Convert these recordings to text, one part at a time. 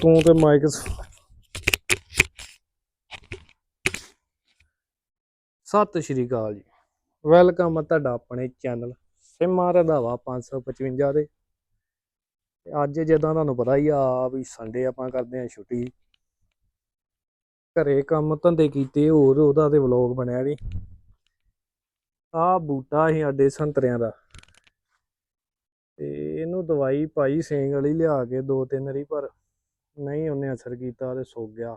ਤੂੰ ਤੇ ਮਾਈਕ ਸਤਿ ਸ਼੍ਰੀ ਅਕਾਲ ਜੀ। ਵੈਲਕਮ ਹੈ ਤੁਹਾਡਾ ਆਪਣੇ ਚੈਨਲ ਸਿਮਾ ਰਧਾਵਾ 555 ਦੇ ਅੱਜ ਜਿੱਦਾਂ ਤੁਹਾਨੂੰ ਪਤਾ ਹੀ ਆ ਵੀ ਸੰਡੇ ਆਪਾਂ ਕਰਦੇ ਆ ਛੁੱਟੀ। ਘਰੇ ਕੰਮ ਧੰਦੇ ਕੀਤੇ, ਹੋਰ ਉਹਦਾ ਤੇ ਵਲੌਗ ਬਣਿਆ ਨਹੀਂ ਆ ਬੂਟਾ ਸੀ ਸਾਡੇ ਸੰਤਰਿਆਂ ਦਾ। ਤੇ ਇਹਨੂੰ ਦਵਾਈ ਪਾਈ, ਸੇਂਗ ਵਾਲੀ ਲਿਆ ਕੇ ਦੋ ਤਿੰਨ ਰੀ ਪਰ ਨਹੀਂ, ਉਹਨੇ ਅਸਰ ਕੀਤਾ ਤੇ ਸੁੱਕ ਗਿਆ।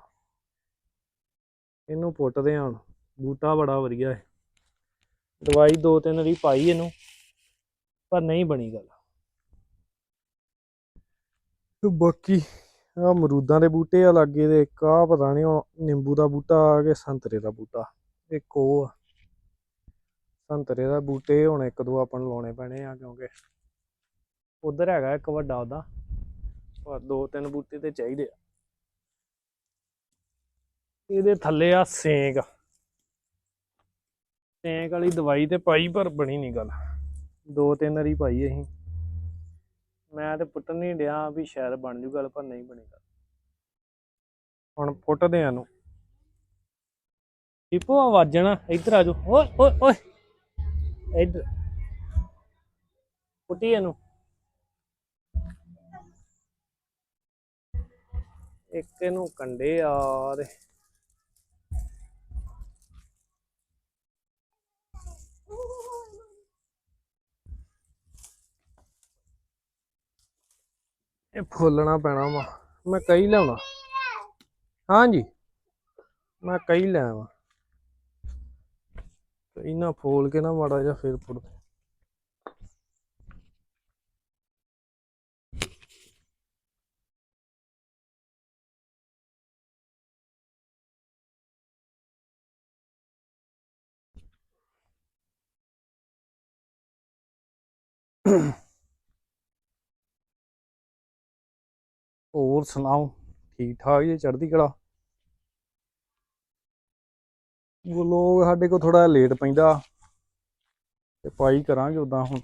ਇਹਨੂੰ ਪੁੱਟਦੇ ਹਾਂ ਹੁਣ ਬੂਟਾ ਬੜਾ ਵਧੀਆ ਹੈ ਦਵਾਈ ਦੋ ਤਿੰਨ ਰੀ ਪਾਈ ਇਹਨੂੰ, ਪਰ ਨਹੀਂ ਬਣੀ ਗੱਲ। ਬਾਕੀ ਆ ਅਮਰੂਦਾਂ ਦੇ ਬੂਟੇ ਆ ਲੱਗੇ ਤੇ ਇੱਕ ਆ ਪਤਾ ਨਹੀਂ ਹੁਣ ਨਿੰਬੂ ਦਾ ਬੂਟਾ ਆ ਕਿ ਸੰਤਰੇ ਦਾ ਬੂਟਾ। ਇੱਕ ਉਹ ਆ। ਸੰਤਰੇ ਦਾ ਬੂਟੇ ਹੁਣ ਇੱਕ ਦੋ ਆਪਾਂ ਨੂੰ ਲਾਉਣੇ ਪੈਣੇ ਆ ਕਿਉਂਕਿ ਉਧਰ ਹੈਗਾ ਇੱਕ ਵੱਡਾ ਉਹਦਾ। ਪਰ ਦੋ ਤਿੰਨ ਬੂਟੇ ਤੇ ਚਾਹੀਦੇ ਆ। ਇਹਦੇ ਥੱਲੇ ਆ ਸੇਂਕ। ਸੇਂਕ ਵਾਲੀ ਦਵਾਈ ਤੇ ਪਾਈ, ਪਰ ਬਣੀ ਨਹੀਂ ਗੱਲ। ਦੋ ਤਿੰਨ ਵਾਰੀ ਪਾਈ ਅਸੀਂ। ਮੈਂ ਤੇ ਪੁੱਟਣ ਨਹੀਂ ਡਿਆ ਵੀ ਸ਼ਾਇਦ ਬਣ ਜੂ ਗੱਲ, ਪਰ ਨਹੀਂ ਬਣੀ ਗੱਲ। ਹੁਣ ਪੁੱਟਦੇ ਆ ਨੂੰ ਟਿਪੋ ਆ ਇੱਧਰ ਆ ਜਾਓ। ਓਏ ਓਏ ਓਏ। ਇੱਧਰ। ਪੁੱਟੀ ਇਹਨੂੰ। ਇੱਕ ਇਹਨੂੰ ਕੰਡੇ ਆ ਤੇ। ਇਹ ਫੁੱਲਣਾ ਪੈਣਾ ਵਾ। ਮੈਂ ਕਈ ਲਿਆਉਣਾ। ਹਾਂਜੀ। ਮੈਂ ਕਈ ਲੈ ਆਵਾਂ ਕਈ ਫੋਲ ਕੇ ਨਾ ਮਾੜਾ ਜਿਹਾ ਫਿਰ ਪੁੱਟ ਹੋਰ ਸੁਣਾਓ? ਠੀਕ ਠਾਕ ਜੀ, ਚੜ੍ਹਦੀ ਕਲਾ? ਉਹ ਸਾਡੇ ਕੋਲ ਥੋੜਾ ਲੇਟ ਪੈਂਦਾ। ਤੇ ਪਾਈ ਕਰਾਂਗੇ ਉਦਾਂ ਹੁਣ।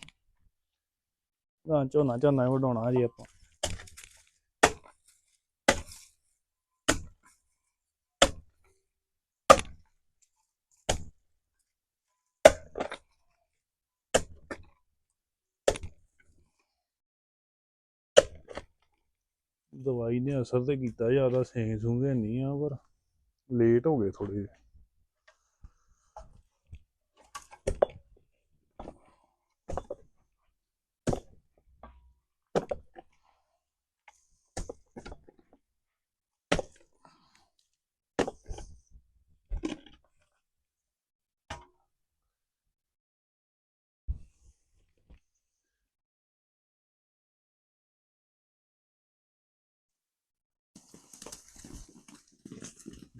ਗਾਂ ਝੋਨਾ ਝੋਨਾ ਹੀ ਵਢਾਉਣਾ ਜੀ ਆਪਾਂ। ਦਵਾਈ ਨੇ ਅਸਰ ਤੇ ਕੀਤਾ, ਜ਼ਿਆਦਾ ਸੇਂ ਸੂੰਗੇ ਨਹੀਂ ਆ, ਪਰ ਲੇਟ ਹੋ ਗਏ ਥੋੜੇ ਜਿਹੇ।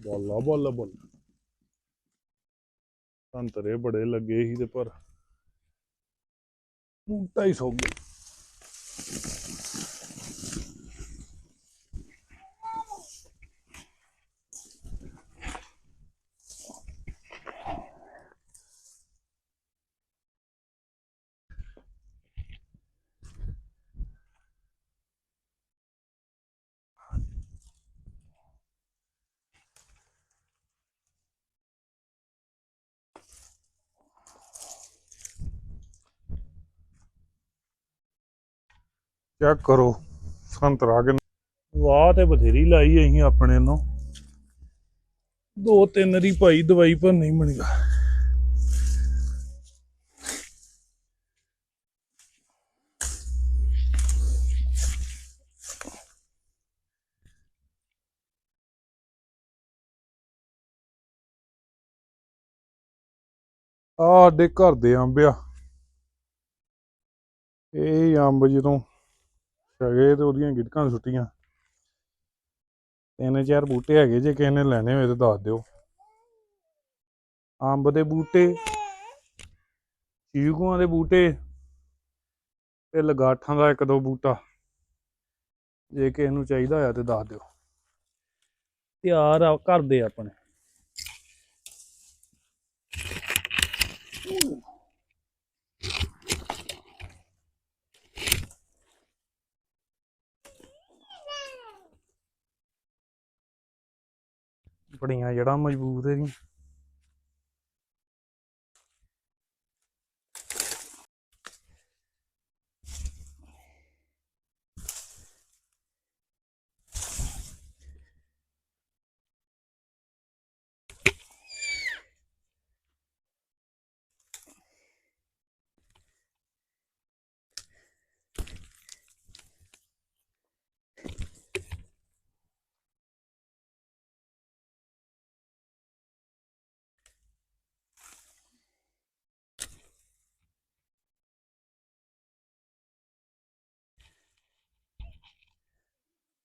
ਬੱਲਾ ਬੱਲਾ ਬੱਲਾ। ਸੰਤਰੇ ਬੜੇ ਲੱਗੇ ਸੀ ਤੇ ਪਰ ਬੂਟਾ ਹੀ ਸੌ ਗਿਆ। ਚੈੱਕ ਕਰੋ? ਸੰਤਰਾ ਕਿ ਵਾਹ ਤੇ ਬਥੇਰੀ ਲਾਈ ਅਸੀਂ ਆਪਣੇ ਨੂੰ। ਦੋ ਤਿੰਨ ਦੀ ਭਾਈ ਦਵਾਈ ਪਰ ਨਹੀਂ ਬਣੀਗਾ ਆ ਸਾਡੇ ਘਰ ਦੇ ਅੰਬ ਆ। ਇਹ ਅੰਬ ਜਦੋਂ ਹੈਗੇ ਤੇ ਉਹਦੀਆਂ ਗਿਟਕਾਂ ਸੁੱਟੀਆਂ। ਤਿੰਨ ਚਾਰ ਬੂਟੇ ਹੈਗੇ, ਜੇ ਕਿਸੇ ਨੇ ਲੈਣੇ ਹੋਏ ਤਾਂ ਦੱਸ ਦਿਓ। ਅੰਬ ਦੇ ਬੂਟੇ, ਚੀਕੂਆਂ ਦੇ ਬੂਟੇ ਤੇ ਲਗਾਠਾਂ ਦਾ ਇੱਕ ਦੋ ਬੂਟਾ। ਜੇ ਕਿਸੇ ਨੂੰ ਚਾਹੀਦਾ ਹੋਇਆ ਤੇ ਦੱਸ ਦਿਓ। ਤਿਆਰ ਆ ਘਰ ਆਪਣੇ। ਬੜੀਆਂ ਜੜਾਂ ਮਜ਼ਬੂਤ ਇਹਦੀਆਂ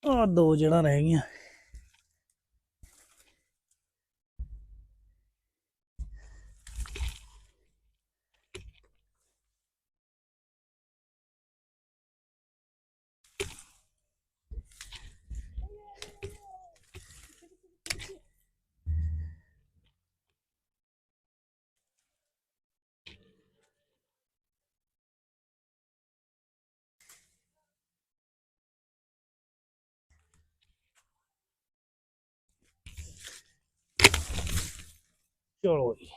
ਆ ਦੋ ਜੜਾਂ ਰਹਿ ਗਈਆਂ। ਚਲੋ ਜੀ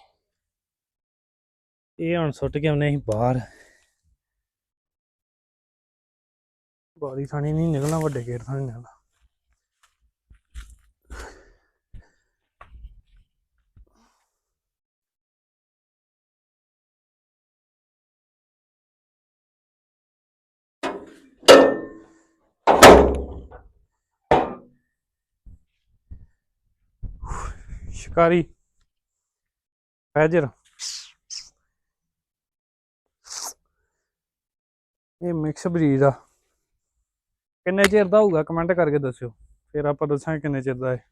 ਇਹ ਹੁਣ ਸੁੱਟ ਕੇ ਆਉਨੇ ਅਸੀਂ ਬਾਹਰ। ਬਾਰੀ ਥਾਣੀ ਨਹੀਂ ਨਿਕਲਣਾ, ਵੱਡੇ ਗੇਟ ਥਾਣੀ ਨਿਕਲਣਾ। ਸ਼ਿਕਾਰੀ। ਫੈਜਰ ਇਹ ਮਿਕਸ ਬਰੀਡ ਆ। ਕਿੰਨੇ ਚਿਰ ਦਾ ਹੋਊਗਾ? ਕਮੈਂਟ ਕਰਕੇ ਦੱਸਿਓ। ਫਿਰ ਆਪਾਂ ਦੱਸਾਂਗੇ ਕਿੰਨੇ ਚਿਰ ਦਾ ਹੈ